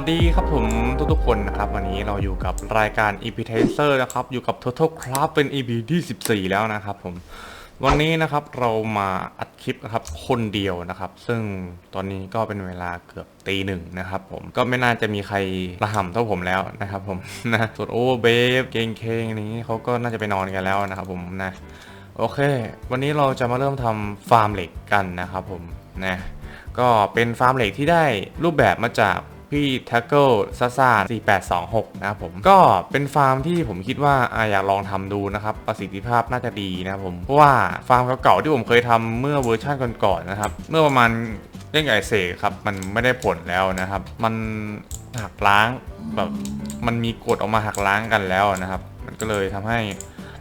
วัสดีครับผมทุกๆคนนะครับ วันนี้เราอยู่กับรายการ e p i t a z e r นะครับ อยู่กับ Total Craft เป็น EP ที่14 แล้วนะครับผมวันนี้นะครับเรามาอัดคลิปนะครับคนเดียวนะครับ ซึ่งตอนนี้ก็เป็นเวลาเกือบตีหนึ่งนะครับผมก็ไม่น่าจะมีใครระห่ำเท่าผมแล้วนะครับผมนะส่วนโอเวเบฟเกงเคงนี้เขาก็น่าจะไปนอนกันแล้วนะครับผมนะโอเค วันนี้เราจะมาเริ่มทำฟาร์มเหล็กกันนะครับผมนะก็เป็นฟาร์มเหล็กที่ได้รูปแบบมาจาก พี่ท็กเกิลซาซ่า4826 นะครับผมก็เป็นฟาร์มที่ผมคิดว่าอยากลองทำดูนะครับ ประสิทธิภาพน่าจะดีนะครับผม เพราะว่าฟาร์มเก่าๆที่ผมเคยทำเมื่อเวอร์ชันก่อนๆนะครับ เมื่อประมาณเรื่องไอเสกครับ มันไม่ได้ผลแล้วนะครับ มันหักล้างแบบมันมีกฎออกมาหักล้างกันแล้วนะครับ มันก็เลยทำให้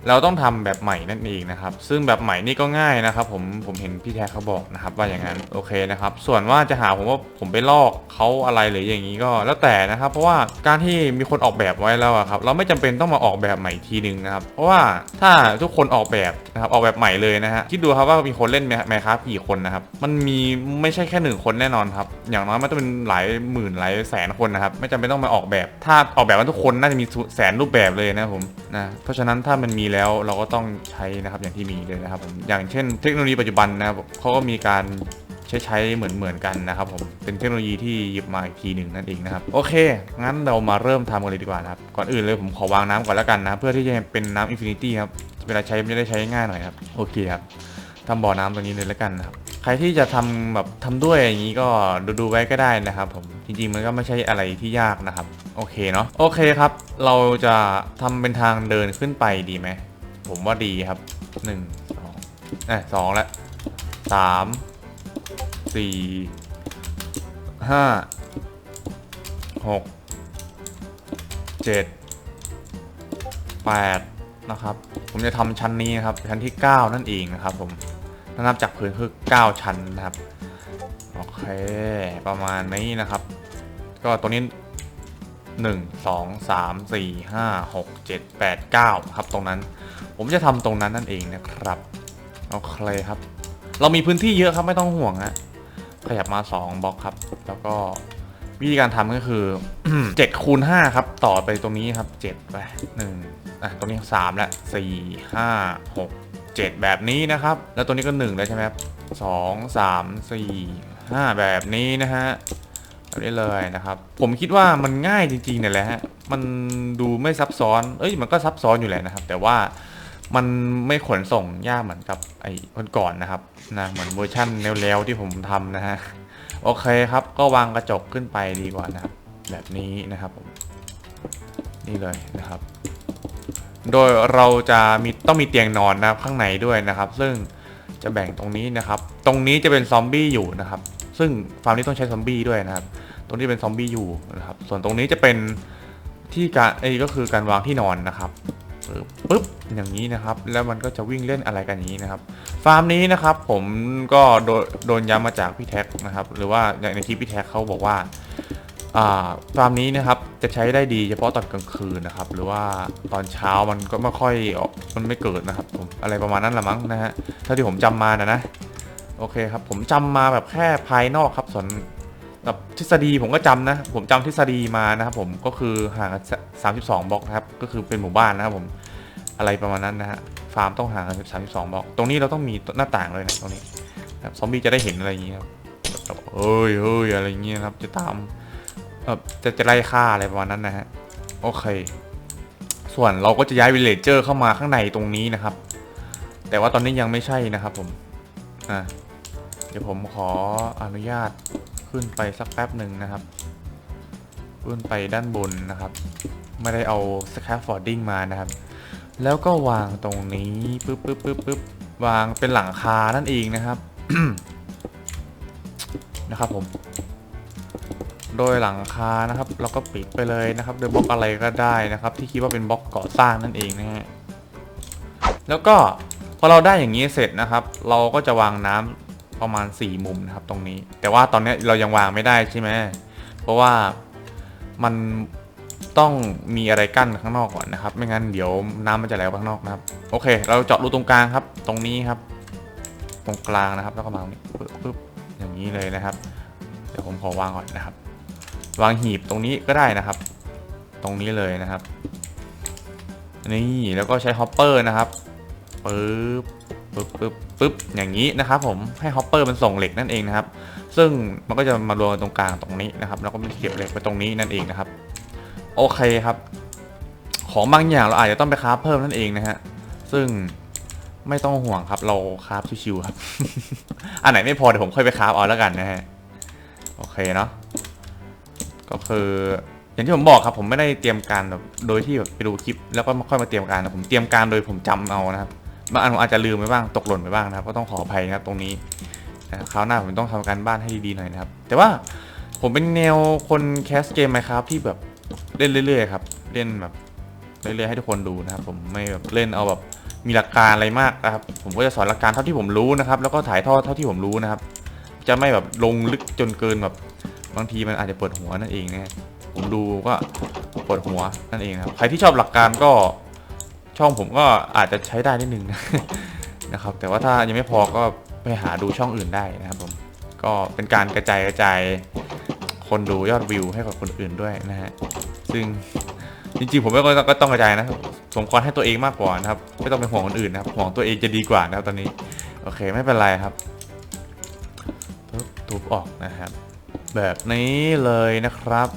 เราต้องทำแบบใหม่นั่นเองนะครับ ซึ่งแบบใหม่นี่ก็ง่ายนะครับ ผมผมเห็นพี่แท็กเขาบอกนะครับ ว่าอย่างนั้นโอเคนะครับ ส่วนว่าจะหาผมว่าผมไปลอกเขาอะไรหรืออย่างนี้ก็แล้วแต่นะครับ เพราะว่าการที่มีคนออกแบบไว้แล้วครับ เราไม่จำเป็นต้องมาออกแบบใหม่ทีหนึ่งนะครับ เพราะว่าถ้าทุกคนออกแบบนะครับออกแบบใหม่เลยนะฮะคิดดูครับว่ามีคนเล่นแมคครับกี่คนนะครับ มันมีไม่ใช่แค่หนึ่งคนแน่นอนครับ อย่างน้อยมันต้องเป็นหลายหมื่นหลายแสนคนนะครับ ไม่จำเป็นต้องมาออกแบบ ถ้าออกแบบว่าทุกคนน่าจะมีแสนรูปแบบเลยนะครับผมนะเพราะฉะนั้นถ้ามันมีแล้วเราก็ต้องใช้นะครับอย่างที่มีเลยนะครับผมอย่างเช่นเทคโนโลยีปัจจุบันนะครับเขาก็มีการใช้ใช้เหมือนเหมือนกันนะครับผมเป็นเทคโนโลยีที่หยิบมาอีกทีหนึ่งนั่นเองนะครับโอเค งั้นเรามาเริ่มทำกันเลยดีกว่านะครับก่อนอื่นเลยผมขอวางน้ำก่อนแล้วกันนะเพื่อที่จะเป็นน้ำอินฟินิตี้ครับเวลาใช้มันจะได้ใช้ง่ายหน่อยครับโอเคครับทำบ่อน้ำตรงนี้เลยแล้วกันนะครับใครที่จะทำแบบทำด้วยอย่างนี้ก็ดูดูไว้ก็ได้นะครับผม จริงๆมันก็ไม่ใช่อะไรที่ยากนะครับ โอเคเนาะโอเคครับ เราจะทำเป็นทางเดินขึ้นไปดีไหมผมว่าดีครับหนึ่งสองเอ่สองละสามสี่ห้าหกเจ็ดแปดนะครับ ผมจะทำชั้นนี้นะครับ ชั้นที่ 9 นั่นเองนะครับ ผมถ้านับจากพื้นคือ 9 ชั้นนะครับ โอเค ประมาณนี้นะครับ ก็ตัวนี้ 1 2 3 4 5 6 7 8 9 ครับตรงนั้น ผมจะทำตรงนั้นนั่นเองนะครับโอเคครับ เรามีพื้นที่เยอะครับไม่ต้องห่วงฮะขยับมา 2บล็อกครับ แล้วก็วิธีการทำก็คือ 7คูณ5ครับ ต่อไปตรงนี้ครับ 7 ไป1อะตรงนี้ 3 แล้ว 4 5 6 7 แบบนี้นะครับ แล้วตัวนี้ก็ 1 แล้วใช่ไหมครับ2 3 4 5 แบบนี้นะฮะ แบบนี้เลยนะครับ ผมคิดว่ามันง่ายจริงๆเนี่ยแหละฮะมันดูไม่ซับซ้อนเอ้ยมันก็ซับซ้อนอยู่แหละนะครับ แต่ว่ามันไม่ขนส่งยากเหมือนกับไอ้คนก่อนนะครับนะเหมือนเวอร์ชั่นแล้วๆที่ผมทำนะฮะโอเคครับ ก็วางกระจกขึ้นไปดีกว่านะครับ แบบนี้นะครับผมนี่เลยนะครับ โดยเราจะมีต้องมีเตียงนอนนะข้างในด้วยนะครับ ซึ่งจะแบ่งตรงนี้นะครับ ตรงนี้จะเป็นซอมบี้อยู่นะครับ ซึ่งฟาร์มนี้ต้องใช้ซอมบี้ด้วยนะครับ ตรงนี้เป็นซอมบี้อยู่นะครับ ส่วนตรงนี้จะเป็นที่การไอ้ก็คือการวางที่นอนนะครับปึ๊บอย่างนี้นะครับ แล้วมันก็จะวิ่งเล่นอะไรกันอย่างนี้นะครับ ฟาร์มนี้นะครับ ผมก็โดนย้ำมาจากพี่แท็กนะครับ หรือว่าในคลิปพี่แท็กเขาบอกว่าฟาร์มนี้นะครับจะใช้ได้ดีเฉพาะตอนกลางคืนนะครับ หรือว่าตอนเช้ามันก็ไม่ค่อยออกมันไม่เกิดนะครับผมอะไรประมาณนั้นละมั้งนะฮะเท่าที่ผมจำมานะนะโอเคครับ ผมจำมาแบบแค่ภายนอกครับส่วน แบบทฤษฎีผมก็จำนะ ผมจำทฤษฎีมานะครับผมก็คือห่างกัน32บล็อกนะครับ ก็คือเป็นหมู่บ้านนะครับผมอะไรประมาณนั้นนะฮะฟาร์มต้องห่างกัน32บล็อก ตรงนี้เราต้องมีหน้าต่างเลยนะตรงนี้ครับซอมบี้จะได้เห็นอะไรอย่างเงี้ยครับแบบเฮ้ยเฮ้ยอะไรอย่างเงี้ยครับจะตามเออจะจะไล่ฆ่าอะไรประมาณนั้นนะฮะโอเค ส่วนเราก็จะย้ายวิลเลจเจอร์เข้ามาข้างในตรงนี้นะครับ แต่ว่าตอนนี้ยังไม่ใช่นะครับผมอะเดี๋ยวผมขออนุญาต ขึ้นไปสักแป๊บหนึ่งนะครับ ขึ้นไปด้านบนนะครับ ไม่ได้เอาสแคฟฟอร์ดิ้งมานะครับ แล้วก็วางตรงนี้ปึ๊บปึ๊บปึ๊บปึ๊บวางเป็นหลังคานั่นเองนะครับนะครับผม โดยหลังคานะครับเราก็ปิดไปเลยนะครับ โดยบล็อกอะไรก็ได้นะครับ ที่คิดว่าเป็นบล็อกก่อสร้างนั่นเองนะฮะแล้วก็พอเราได้อย่างนี้เสร็จนะครับ เราก็จะวางน้ำ ประมาณ 4 มุมนะครับตรงนี้ แต่ว่าตอนนี้เรายังวางไม่ได้ใช่ไหมเพราะว่ามันต้องมีอะไรกั้นข้างนอกก่อนนะครับ ไม่งั้นเดี๋ยวน้ำมันจะไหลออกข้างนอกนะครับ โอเค เราเจาะรูตรงกลางครับ ตรงนี้ครับ ตรงกลางนะครับ แล้วก็มาตรงนี้ปึ๊บปึ๊บอย่างนี้เลยนะครับ เดี๋ยวผมขอวางก่อนนะครับ วางหีบตรงนี้ก็ได้นะครับ ตรงนี้เลยนะครับ นี่แล้วก็ใช้ฮอปเปอร์นะครับปึ๊บ ปึ๊บปึ๊บปึ๊บอย่างนี้นะครับผมให้ฮอปเปอร์มันส่งเหล็กนั่นเองนะครับ ซึ่งมันก็จะมารวมกันตรงกลางตรงนี้นะครับแล้วก็มันเก็บเหล็กไปตรงนี้นั่นเองนะครับ โอเคครับ ของบางอย่างเราอาจจะต้องไปคราฟเพิ่มนั่นเองนะฮะซึ่งไม่ต้องห่วงครับ เราคราฟชิวๆครับ อันไหนไม่พอเดี๋ยวผมค่อยไปคราฟเอาแล้วกันนะฮะ โอเคเนาะ ก็คือ อย่างที่ผมบอกครับ ผมไม่ได้เตรียมการแบบ โดยที่แบบไปดูคลิป แล้วก็ค่อยมาเตรียมการนะผมเตรียมการโดยผมจำเอานะครับ บางอันผมอาจจะลืมไปบ้างตกหล่นไปบ้างนะครับ ก็ต้องขออภัยนะครับตรงนี้นะคราวหน้าผมต้องทำการบ้านให้ดีๆหน่อยนะครับ แต่ว่าผมเป็นแนวคนแคสเกมไหมครับที่แบบเล่นเรื่อยๆครับเล่นแบบเรื่อยๆให้ทุกคนดูนะครับ ผมไม่แบบเล่นเอาแบบมีหลักการอะไรมากนะครับ ผมก็จะสอนหลักการเท่าที่ผมรู้นะครับ แล้วก็ถ่ายทอดเท่าที่ผมรู้นะครับ จะไม่แบบลงลึกจนเกินแบบบางทีมันอาจจะปวดหัวนั่นเองนะผมดูก็ปวดหัวนั่นเองครับใครที่ชอบหลักการก็ ช่องผมก็อาจจะใช้ได้นิดนึงนะครับ แต่ว่าถ้ายังไม่พอก็ไปหาดูช่องอื่นได้นะครับผมก็เป็นการกระจายกระจายคนดูยอดวิวให้กับคนอื่นด้วยนะฮะซึ่งจริงๆผมก็ก็ต้องกระจายนะสมควรให้ตัวเองมากกว่านะครับ ไม่ต้องเป็นห่วงคนอื่นนะครับห่วงตัวเองจะดีกว่านะครับตอนนี้ โอเคไม่เป็นไรครับทุบออกนะครับ แบบนี้เลยนะครับ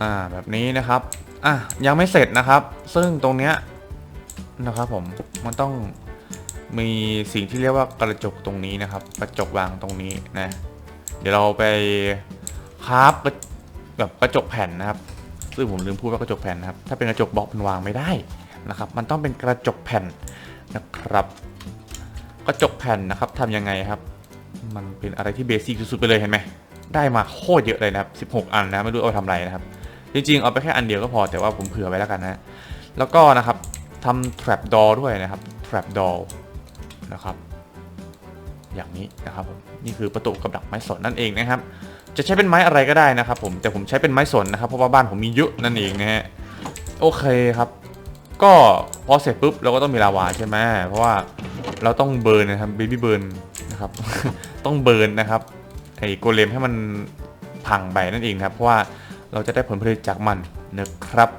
อ่าแบบนี้นะครับ อะยังไม่เสร็จนะครับ ซึ่งตรงเนี้ยนะครับผมมันต้องมีสิ่งที่เรียกว่ากระจกตรงนี้นะครับ กระจกวางตรงนี้นะ เดี๋ยวเราไปคราฟแบบกระจกแผ่นนะครับ ซึ่งผมลืมพูดว่ากระจกแผ่นนะครับ ถ้าเป็นกระจกบล็อกมันวางไม่ได้นะครับ มันต้องเป็นกระจกแผ่นนะครับ กระจกแผ่นนะครับทำยังไงครับ มันเป็นอะไรที่เบสิกสุดๆไปเลยเห็นไหมได้มาโคตรเยอะเลยนะครับ 16 อันนะไม่รู้เอาทำอะไรนะครับ จริงๆเอาไปแค่อันเดียวก็พอแต่ว่าผมเผื่อไว้แล้วกันนะ แล้วก็นะครับทำ trap door ด้วยนะครับ trap door นะครับ อย่างนี้นะครับผมนี่คือประตูกับดักไม้สนนั่นเองนะครับ จะใช้เป็นไม้อะไรก็ได้นะครับ ผมแต่ผมใช้เป็นไม้สนนะครับ เพราะว่าบ้านผมมีเยอะนั่นเองนะฮะโอเคครับ ก็พอเสร็จปุ๊บเราก็ต้องมีลาวาใช่ไหมเพราะว่าเราต้องเบิร์นนะครับ baby burn นะครับ ต้องเบิร์นนะครับไอ้โกเลมให้มันพังไปนั่นเองครับ เพราะว่าเราจะได้ผลผลิตจากมันนะครับ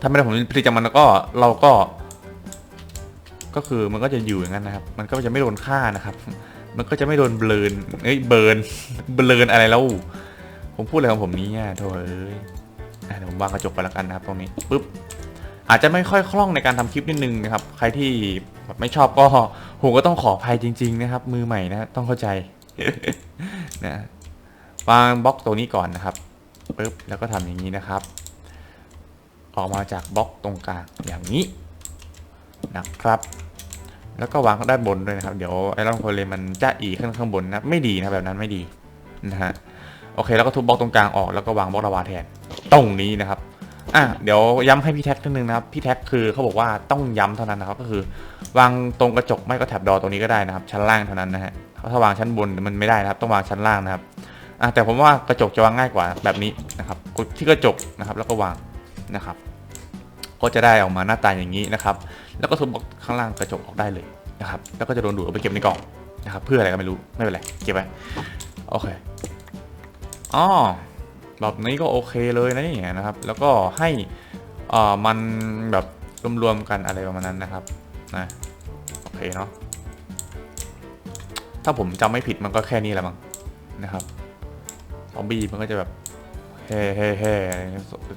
ถ้าไม่ได้ผลผลิตจากมันแล้วก็เราก็ ก็คือมันก็จะอยู่อย่างนั้นนะครับ มันก็จะไม่โดนฆ่านะครับ มันก็จะไม่โดนเบลนเอ้ยเบิร์นเบลนอะไรแล้ว ผมพูดอะไรของผมนี้เนี่ยโถเอ้ยอะเดี๋ยวผมวางกระจกไปแล้วกันนะครับ ตรงนี้ปุ๊บอาจจะไม่ค่อยคล่องในการทำคลิปนิดนึงนะครับ ใครที่แบบไม่ชอบก็ผมก็ต้องขออภัยจริง ๆ นะครับ มือใหม่นะต้องเข้าใจนะวางบล็อกตัวนี้ก่อนนะครับปึ๊บแล้วก็ทำอย่างนี้นะครับ ออกมาจากบล็อกตรงกลางอย่างนี้นะครับ แล้วก็วางด้านบนด้วยนะครับ เดี๋ยวไอรอนโคเลมันจะอีขึ้นข้างบนนะไม่ดีนะแบบนั้นไม่ดีนะฮะโอเคแล้วก็ทุบบล็อกตรงกลางออกแล้วก็วางบล็อกระวาแทนตรงนี้นะครับอะเดี๋ยวย้ำให้พี่แท็กนิดนึงนะครับพี่แท็กคือเขาบอกว่าต้องย้ำเท่านั้นนะครับก็คือ วางตรงกระจกไม่ก็แถบดอตรงนี้ก็ได้นะครับ ชั้นล่างเท่านั้นนะฮะถ้าวางชั้นบนมันไม่ได้นะครับ ต้องวางชั้นล่างนะครับอะแต่ผมว่ากระจกจะวางง่ายกว่าแบบนี้นะครับกดที่กระจกนะครับ แล้วก็วางนะครับ ก็จะได้ออกมาหน้าตาอย่างนี้นะครับ แล้วก็ทุบอกข้างล่างกระจกออกได้เลยนะครับ แล้วก็จะโดนดูดเอาไปเก็บในกล่องนะครับ เพื่ออะไรก็ไม่รู้ ไม่เป็นไร เก็บไว้ โอเค อ๋อ แบบนี้ก็โอเคเลยนะเนี่ยนะครับ แล้วก็ให้อ่อมันแบบรวมๆกันอะไรประมาณนั้นนะครับ นะ โอเคเนาะ ถ้าผมจำไม่ผิดมันก็แค่นี้แหละมั้งนะครับ ซอมบี้มันก็จะแบบ เฮ่เฮ่เฮ้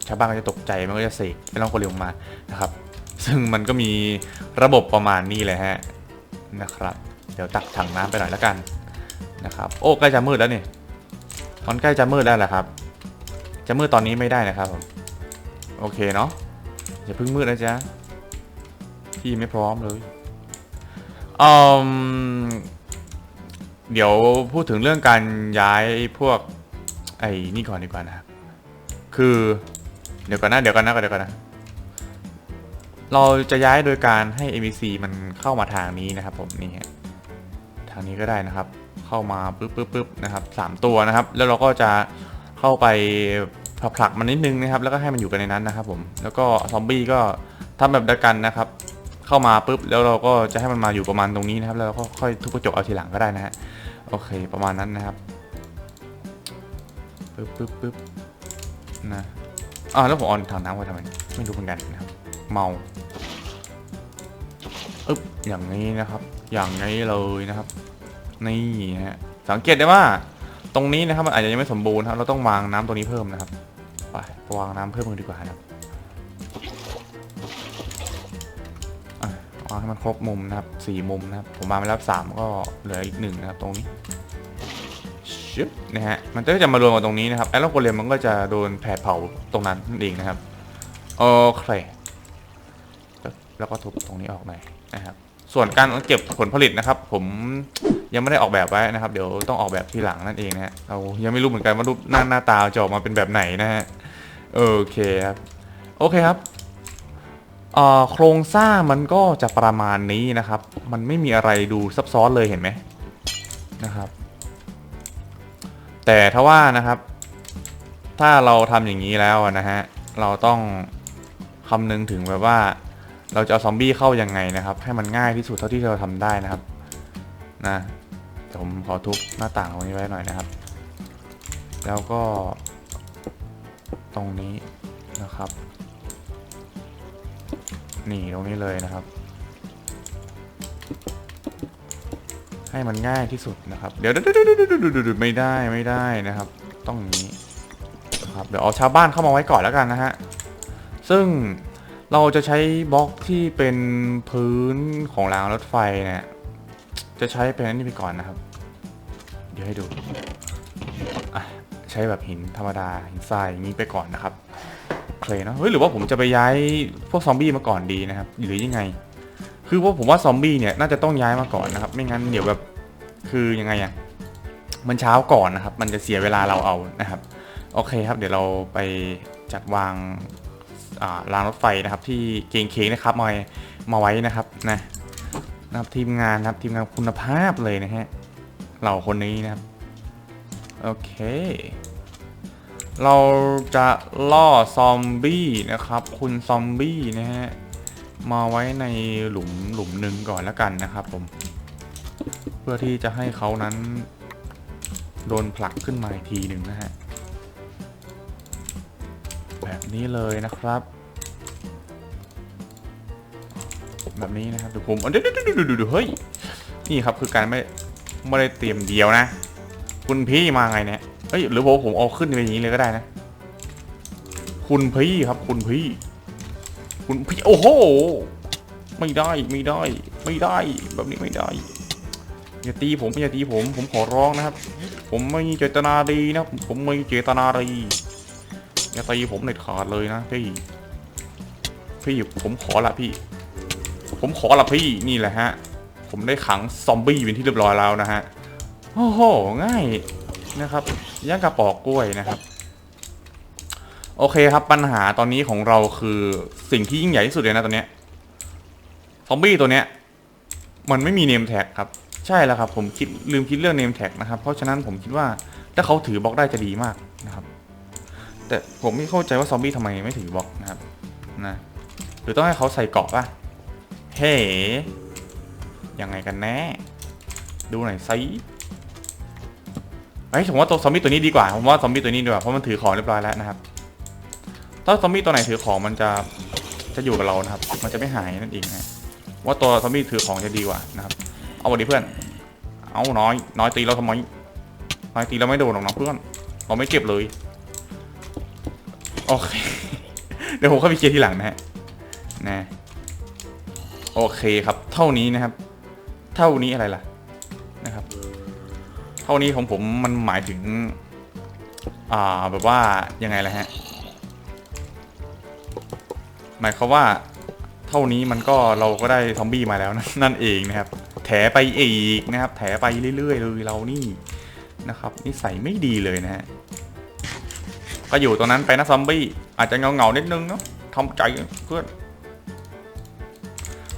ชาวบ้านก็จะตกใจมันก็จะเสกเป็นร่องโคเรียออกมานะครับ ซึ่งมันก็มีระบบประมาณนี้เลยฮะนะครับ เดี๋ยวตักถังน้ำไปหน่อยแล้วกันนะครับโอ้ใกล้จะมืดแล้วนี่มันใกล้จะมืดแล้วแหละครับ จะมืดตอนนี้ไม่ได้นะครับผมโอเคเนาะอย่าเพิ่งมืดนะจ๊ะพี่ไม่พร้อมเลยอืมเดี๋ยวพูดถึงเรื่องการย้ายพวกไอ้นี่ก่อนดีกว่านะครับ คือเดี๋ยวก่อนนะเดี๋ยวก่อนนะเดี๋ยวก่อนนะ เราจะย้ายโดยการให้ NPC มันเข้ามาทางนี้นะครับ ผมนี่ฮะทางนี้ก็ได้นะครับ เข้ามาปึ๊บปึ๊บปึ๊บนะครับสามตัวนะครับ แล้วเราก็จะเข้าไปผลักมันนิดนึงนะครับ แล้วก็ให้มันอยู่กันในนั้นนะครับ ผม แล้วก็ซอมบี้ก็ทำแบบเดียวกันนะครับ เข้ามาปุ๊บแล้วเราก็จะให้มันมาอยู่ประมาณตรงนี้นะครับ แล้วเราก็ค่อยทุบกระจกเอาทีหลังก็ได้นะฮะโอเค ประมาณนั้นนะครับปปึ๊บปึ๊บปึ๊บ นะอ่าแล้วผมออนถังน้ำไว้ทำไมไม่รู้เหมือนกันนะครับเมาอึ๊บอย่างนี้นะครับ อย่างนี้เลยนะครับ นี่ฮะสังเกตได้ว่าตรงนี้นะครับมันอาจจะยังไม่สมบูรณ์ครับเราต้องวางน้ำตรงนี้เพิ่มนะครับไปวางน้ำเพิ่มมือดีกว่านะครับวางให้มันครบมุมนะครับสี่มุมนะครับ ผมวางไปแล้วสามก็เหลืออีกหนึ่งนะครับ ตรงนี้ ชึบนะฮะมันก็จะมารวมกันตรงนี้นะครับแอลโกเลมมันก็จะโดนแผดเผาตรงนั้นนั่นเองนะครับโอเคแล้วก็ทุบตรงนี้ออกหน่อยนะครับ ส่วนการเก็บผลผลิตนะครับ ผมยังไม่ได้ออกแบบไว้นะครับ เดี๋ยวต้องออกแบบทีหลังนั่นเองนะฮะเรายังไม่รู้เหมือนกันว่ารูปหน้าหน้าตาจะออกมาเป็นแบบไหนนะฮะโอเคครับโอเคครับอ่อโครงสร้างมันก็จะประมาณนี้นะครับ มันไม่มีอะไรดูซับซ้อนเลยเห็นไหมนะครับ แต่ถ้าว่านะครับ ถ้าเราทำอย่างนี้แล้วนะฮะเราต้องคำนึงถึงแบบว่า เราจะเอาซอมบี้เข้ายังไงนะครับ ให้มันง่ายที่สุดเท่าที่เราทำได้นะครับนะเดี๋ยวผมขอทุบหน้าต่างตรงนี้ไว้หน่อยนะครับ แล้วก็ ตรงนี้นะครับนี่ตรงนี้เลยนะครับ ให้มันง่ายที่สุดนะครับ เดี๋ยวไม่ได้ไม่ได้นะครับ ต้องนี้ครับเดี๋ยวเอาชาวบ้านเข้ามาไว้ก่อนแล้วกันนะฮะซึ่งเราจะใช้บล็อกที่เป็นพื้นของรางรถไฟเนี่ยจะใช้เป็นนี้ไปก่อนนะครับ เดี๋ยวให้ดูใช้แบบหินธรรมดาหินทรายอย่างนี้ไปก่อนนะครับเคเนะเฮ้ยหรือว่าผมจะไปย้ายพวกซอมบี้มาก่อนดีนะครับ หรือยังไง คือว่าผมว่าซอมบี้เนี่ยน่าจะต้องย้ายมาก่อนนะครับ ไม่งั้นเดี๋ยวแบบคือยังไงอะมันเช้าก่อนนะครับ มันจะเสียเวลาเราเอานะครับ โอเคครับ เดี๋ยวเราไปจัดวางรางรถไฟนะครับ ที่เกงเค้งนะครับมามาไว้นะครับนะนะครับทีมงานนะครับทีมงานคุณภาพเลยนะฮะเราคนนี้นะครับโอเค เราจะล่อซอมบี้นะครับ คุณซอมบี้นะฮะ มาไว้ในหลุมหลุมหนึ่งก่อนแล้วกันนะครับผม เพื่อที่จะให้เขานั้น โดนผลักขึ้นมาอีกทีหนึ่งนะฮะ แบบนี้เลยนะครับ แบบนี้นะครับเดี๋ยวผมเดี๋ยวเดี๋ยวเดี๋ยวเดี๋ยวเฮ้ย นี่ครับคือการไม่ไม่ได้เตรียมเดียวนะ คุณพี่มาไงเนี่ยเฮ้ยหรือว่าผมเอาขึ้นไปอย่างนี้เลยก็ได้นะ คุณพี่ครับคุณพี่ คุณพี่โอ้โห ไม่ได้ไม่ได้ ไม่ได้แบบนี้ไม่ได้อย่าตีผมอย่าตีผมผมขอร้องนะครับ ผมไม่มีเจตนาดีนะผมไม่มีเจตนาดีอย่าตีผมเด็ดขาดเลยนะพี่พี่ผมขอละพี่ ผมขอละพี่นี่แหละฮะ ผมได้ขังซอมบี้เป็นที่เรียบร้อยแล้วนะฮะโอ้โหง่ายนะครับย่างกระปอกกล้วยนะครับ โอเคครับปัญหาตอนนี้ของเราคือสิ่งที่ยิ่งใหญ่ที่สุดเลยนะตอนเนี้ยซอมบี้ตัวเนี้ยมันไม่มีเนมแท็กครับ ใช่แล้วครับ ผมคิดลืมคิดเรื่องเนมแท็กนะครับเพราะฉะนั้นผมคิดว่าถ้าเขาถือบล็อกได้จะดีมากนะครับ แต่ผมไม่เข้าใจว่าซอมบี้ทำไมไม่ถือบล็อกนะครับนะหรือต้องให้เขาใส่เกาะป่ะเฮ้ยังไงกันแน่ ดูหน่อยซิไอ้ผมว่าตัวซอมบี้ตัวนี้ดีกว่าผมว่าซอมบี้ตัวนี้ดีกว่าเพราะมันถือของเรียบร้อยแล้วนะครับ ถ้าซอมบี้ตัวไหนถือของมันจะจะอยู่กับเรานะครับ มันจะไม่หายนั่นเองนะว่าตัวซอมบี้ถือของจะดีกว่านะครับ เอาวันดีเพื่อน เอาน้อย น้อยตีเราทำไมน้อยตีเราไม่โดนหรอกนะเพื่อน เราไม่เก็บเลย โอเค เดี๋ยวผมเข้าไปเคลียร์ทีหลังนะฮะ นะ โอเคครับ เท่านี้นะครับ เท่านี้อะไรล่ะ นะครับ เท่านี้ของผมมันหมายถึง อ่า แบบว่า ยังไงล่ะฮะ หมายความว่าเท่านี้มันก็เราก็ได้ซอมบี้มาแล้วนะนั่นเองนะครับ แถไปอีกนะครับ แถไปเรื่อยๆเลยเรานี่นะครับนิสัยไม่ดีเลยนะฮะก็อยู่ตรงนั้นไปนะซอมบี้อาจจะเงาเงาๆนิดนึงเนาะทำใจเพื่อน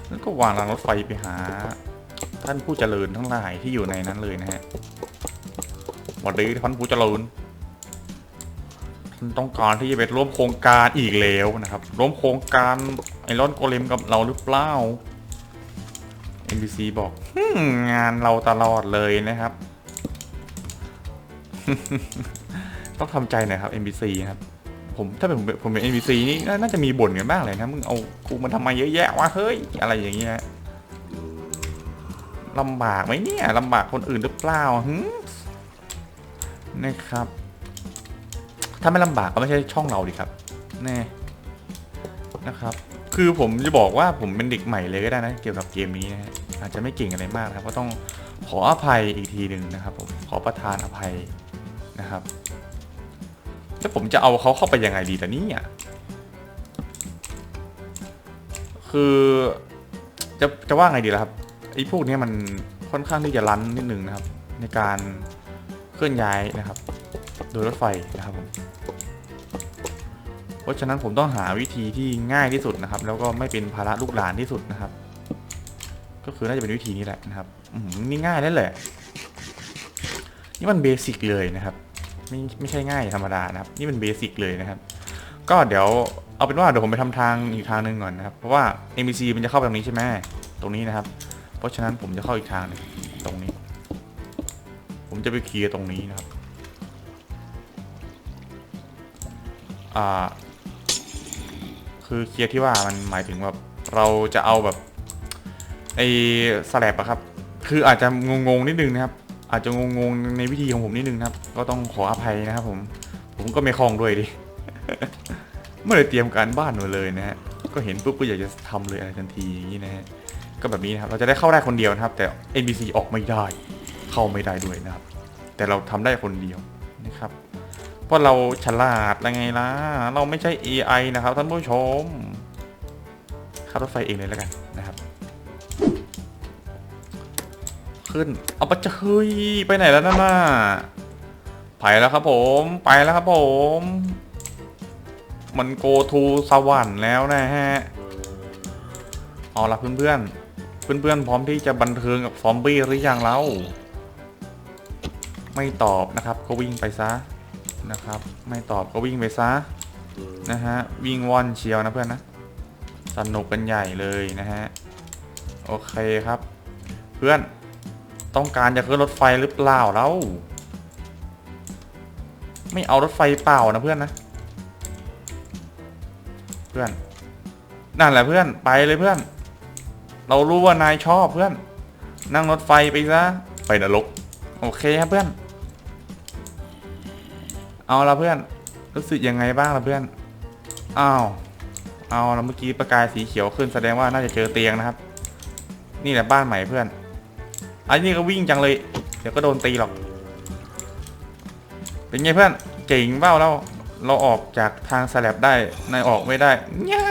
แล้วก็วางรางรถไฟไปหา ท่านผู้เจริญทั้งหลายที่อยู่ในนั้นเลยนะฮะสวัสดีท่านผู้เจริญ ท่านต้องการที่จะไปร่วมโครงการอีกแล้วนะครับ ร่วมโครงการไอรอนโกเลมกับเราหรือเปล่า NPC บอกงานเราตลอดเลยนะครับ ต้องทำใจหน่อยครับ NPC นะครับ ผมถ้าเป็นผมเป็นผมเป็น NPC นี่น่าจะมีบ่นกันบ้างเลยนะมึงเอากูมาทำไมเยอะแยะวะเฮ้ยอะไรอย่างเงี้ยลำบากไหมเนี่ยลำบากคนอื่นหรือเปล่านะครับ ถ้าไม่ลำบากก็ไม่ใช่ช่องเราดิครับแน่นะครับ คือผมจะบอกว่าผมเป็นเด็กใหม่เลยก็ได้นะ เกี่ยวกับเกมนี้นะอาจจะไม่เก่งอะไรมากนะครับ ก็ต้องขออภัยอีกทีหนึ่งนะครับผมขอประทานอภัยนะครับแล้วผมจะเอาเขาเข้าไปยังไงดีแต่นี่อะคือจะจะว่าไงดีล่ะครับไอ้พวกนี้มันค่อนข้างที่จะลั้นนิดนึงนะครับ ในการเคลื่อนย้ายนะครับ โดยรถไฟนะครับผม เพราะฉะนั้นผมต้องหาวิธีที่ง่ายที่สุดนะครับ แล้วก็ไม่เป็นภาระลูกหลานที่สุดนะครับ ก็คือน่าจะเป็นวิธีนี้แหละนะครับอืนี่ง่ายนั่นแหละ นี่มันเบสิกเลยนะครับ ไม่ไม่ใช่ง่ายธรรมดานะครับ นี่มันเบสิกเลยนะครับ ก็เดี๋ยวเอาเป็นว่าเดี๋ยวผมไปทำทางอีกทางหนึ่งก่อนนะครับ เพราะว่า NPC มันจะเข้าไปตรงนี้ใช่ไหมตรงนี้นะครับ เพราะฉะนั้นผมจะเข้าอีกทางหนึงตรงนี้ ผมจะไปเคลียร์ตรงนี้นะครับ อ่า คือเคลียร์ที่ว่ามันหมายถึงแบบเราจะเอาแบบไอ้สแลบอะครับ คืออาจจะงงๆนิดนึงนะครับ อาจจะงงๆในวิธีของผมนิดนึงนะครับ ก็ต้องขออภัยนะครับผม ผมก็ไม่คล่องด้วยดิ ไม่ได้เตรียมการบ้านมาเลยนะฮะ ก็เห็นปุ๊บก็อยากจะทำเลยอะไรทันทีอย่างนี้นะฮะ ก็แบบนี้นะครับ เราจะได้เข้าได้คนเดียวนะครับ แต่ NPC ออกไม่ได้ เข้าไม่ได้ด้วยนะครับ แต่เราทำได้คนเดียวนะครับ ราะเราฉลาดยังไงล่ะ เราไม่ใช่ AI นะครับท่านผู้ชม ขับรถไฟเองเลยแล้วกันนะครับ ขึ้น เอาปะจะเฮ้ยไปไหนแล้วนั่นน่ะไปแล้วครับผม ไปแล้วครับผม มันโกทูสวรรค์แล้วนะฮะ เอาละเพื่อนๆ เพื่อนๆ พร้อมที่จะบันเทิงกับซอมบี้หรือยังเรา ไม่ตอบนะครับ ก็วิ่งไปซะ นะครับ ไม่ตอบก็วิ่งไปซะนะฮะวิ่งว่อนเชียวนะเพื่อนนะสนุกกันใหญ่เลยนะฮะโอเคครับ เพื่อนต้องการจะขึ้นรถไฟหรือเปล่าแล้วไม่เอารถไฟเปล่านะเพื่อนนะ เพื่อนนั่นแหละเพื่อนไปเลยเพื่อน เรารู้ว่านายชอบเพื่อน นั่งรถไฟไปซะไปนรกโอเคครับเพื่อน เอาละเพื่อน รู้สึกยังไงบ้างละเพื่อน อ้าว เอาล้วเมื่อกี้ประกายสีเขียวขึ้นแสดงว่าน่าจะเจอเตียงนะครับ นี่แหละบ้านใหม่เพื่อน อันนี้ก็วิ่งจังเลย เดี๋ยวก็โดนตีหรอก เป็นไงเพื่อน เก่งเปล่าเรา เราออกจากทางสแลบได้ นายออกไม่ได้เนี่ย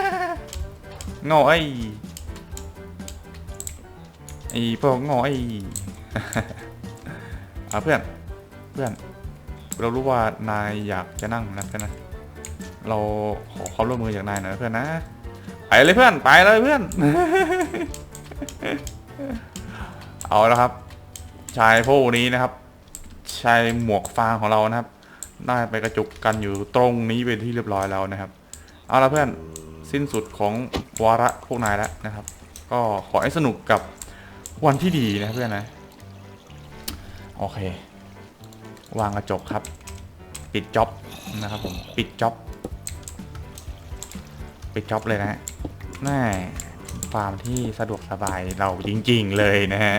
ง่ไอ้ไอ้พวกง่ไอ้อะเพื่อน เพื่อน เรารู้ว่านายอยากจะนั่งนะเพื่อนนะ เราขอความร่วมมือจากนายหน่อยเพื่อนนะ ไปเลยเพื่อน ไปเลยเพื่อน เอาแล้วครับ ชายผู้นี้นะครับ ชายหมวกฟางของเรานะครับ ได้ไปกระจุกกันอยู่ตรงนี้เป็นที่เรียบร้อยแล้วนะครับ เอาละเพื่อน สิ้นสุดของวาระพวกนายแล้วนะครับ ก็ขอให้สนุกกับวันที่ดีนะเพื่อนนะ โอเค วางกระจกครับ ปิดจ็อบนะครับผม ปิดจ็อบ ปิดจ็อบเลยนะฮะแน่ฟาร์มที่สะดวกสบายเราจริง ๆ เลยนะฮะ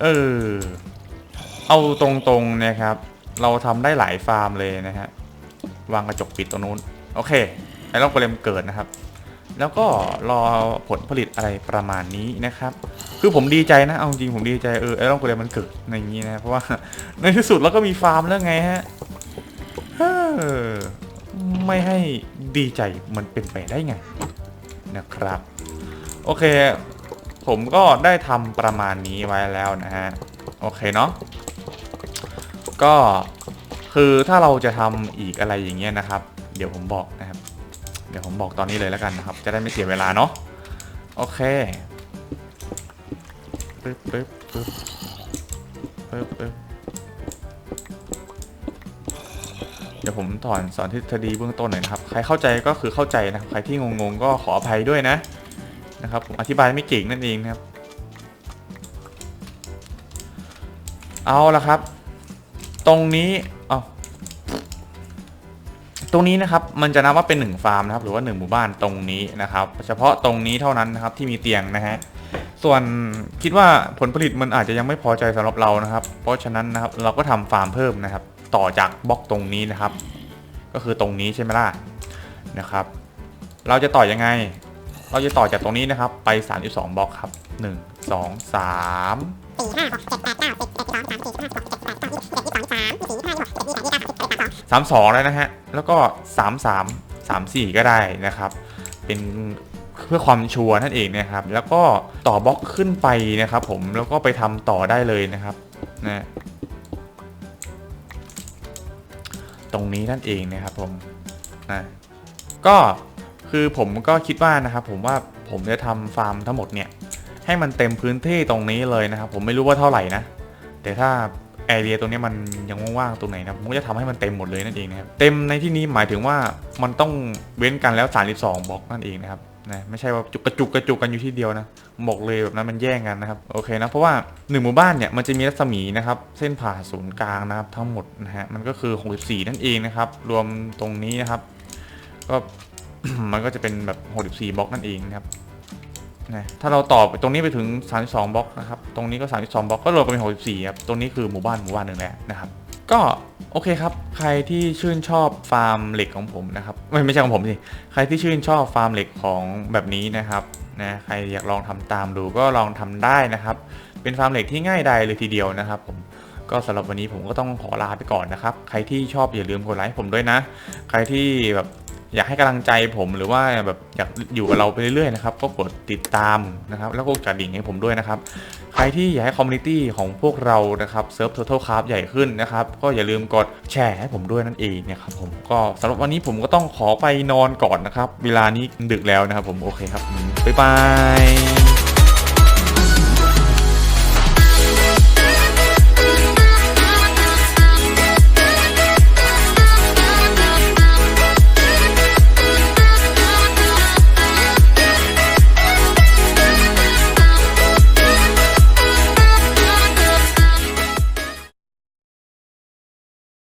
เออ เอาตรงๆนะครับ เราทำได้หลายฟาร์มเลยนะฮะ วางกระจกปิดตรงนู้น โอเค ไอ้ล็อกโกเลมเกิดนะครับ แล้วก็รอผลผลิตอะไรประมาณนี้นะครับ คือผมดีใจนะ เอาจริงผมดีใจเออไอ้ล็อกโกเลมมันเกิดในอย่างนี้นะ เพราะว่าในที่สุดเราก็มีฟาร์มแล้วไงฮะไม่ให้ดีใจมันเป็นไปได้ไงนะครับ โอเค ผมก็ได้ทำประมาณนี้ไว้แล้วนะฮะ โอเคเนาะก็คือถ้าเราจะทำอีกอะไรอย่างเงี้ยนะครับ เดี๋ยวผมบอกนะครับ ดี๋ยวผมบอกตอนนี้เลยแล้วกันนะครับ จะได้ไม่เสียเวลาเนาะโอเคปึ๊บปึ๊บปึ๊บปึ๊บปึ๊บเดี๋ยวผมถอนสอนทฤษฎีเบื้องต้นหน่อยนะครับ ใครเข้าใจก็คือเข้าใจนะครับ ใครที่งงๆก็ขออภัยด้วยนะนะครับ ผมอธิบายไม่เก่งนั่นเองนะครับ เอาละครับ ตรงนี้ ตรงนี้นะครับมันจะนับว่าเป็น 1 ฟาร์มนะครับหรือว่า 1 หมู่บ้านตรงนี้นะครับ เฉพาะตรงนี้เท่านั้นนะครับที่มีเตียงนะฮะส่วนคิดว่าผลผลิตมันอาจจะยังไม่พอใจสำหรับเรานะครับ เพราะฉะนั้นนะครับเราก็ทำฟาร์มเพิ่มนะครับ ต่อจากบล็อกตรงนี้นะครับ ก็คือตรงนี้ใช่ไหมล่ะนะครับ เราจะต่อยังไง เราจะต่อจากตรงนี้นะครับ ไป 32บล็อกครับ 1 2 3 32แล้วนะฮะ แล้วก็33 34ก็ได้นะครับ เป็นเพื่อความชัวร์นั่นเองนะครับ แล้วก็ต่อบล็อกขึ้นไปนะครับ ผมแล้วก็ไปทำต่อได้เลยนะครับนะตรงนี้นั่นเองนะครับผมนะก็คือผมก็คิดว่านะครับผมว่าผมจะทำฟาร์มทั้งหมดเนี่ยให้มันเต็มพื้นที่ตรงนี้เลยนะครับ ผมไม่รู้ว่าเท่าไหร่นะแต่ถ้า แอเรียตรงนี้มันยังว่างๆตรงไหนนะผมก็จะทำให้มันเต็มหมดเลยนั่นเองนะครับเต็มในที่นี้หมายถึงว่ามันต้องเว้นกันแล้ว 32บล็อกนั่นเองนะครับนะไม่ใช่ว่าจุกกระจุกกระจุกกันอยู่ที่เดียวนะบอกเลยแบบนั้นมันแย่งกันนะครับโอเคนะเพราะว่าหนึ่งหมู่บ้านเนี่ยมันจะมีรัศมีนะครับเส้นผ่าศูนย์กลางนะครับทั้งหมดนะฮะมันก็คือ 64 นั่นเองนะครับรวมตรงนี้นะครับ ก็มันก็จะเป็นแบบ64บล็อกนั่นเองนะครับ นะถ้าเราต่อตรงนี้ไปถึง 32บล็อกนะครับ ตรงนี้ก็ 32บล็อกก็รวมเป็น64ครับ ตรงนี้คือหมู่บ้านหมู่บ้านหนึ่งแล้วนะครับ ก็โอเคครับ ใครที่ชื่นชอบฟาร์มเหล็กของผมนะครับ ไม่ไม่ใช่ของผมสิ ใครที่ชื่นชอบฟาร์มเหล็กของแบบนี้นะครับนะใครอยากลองทำตามดูก็ลองทำได้นะครับ เป็นฟาร์มเหล็กที่ง่ายดายเลยทีเดียวนะครับผมก็สำหรับวันนี้ผมก็ต้องขอลาไปก่อนนะครับ ใครที่ชอบอย่าลืมกดไลค์ผมด้วยนะ ใครที่แบบ อยากให้กำลังใจผมหรือว่าแบบอยากอยู่กับเราไปเรื่อยๆนะครับก็กดติดตามนะครับ แล้วก็กดกระดิ่งให้ผมด้วยนะครับ ใครที่อยากให้คอมมูนิตี้ของพวกเรานะครับเซิร์ฟทัลเทลคราฟใหญ่ขึ้นนะครับ ก็อย่าลืมกดแชร์ให้ผมด้วยนั่นเองนะครับผมก็สำหรับวันนี้ผมก็ต้องขอไปนอนก่อนนะครับ เวลานี้ดึกแล้วนะครับผมโอเคครับบ๊ายบาย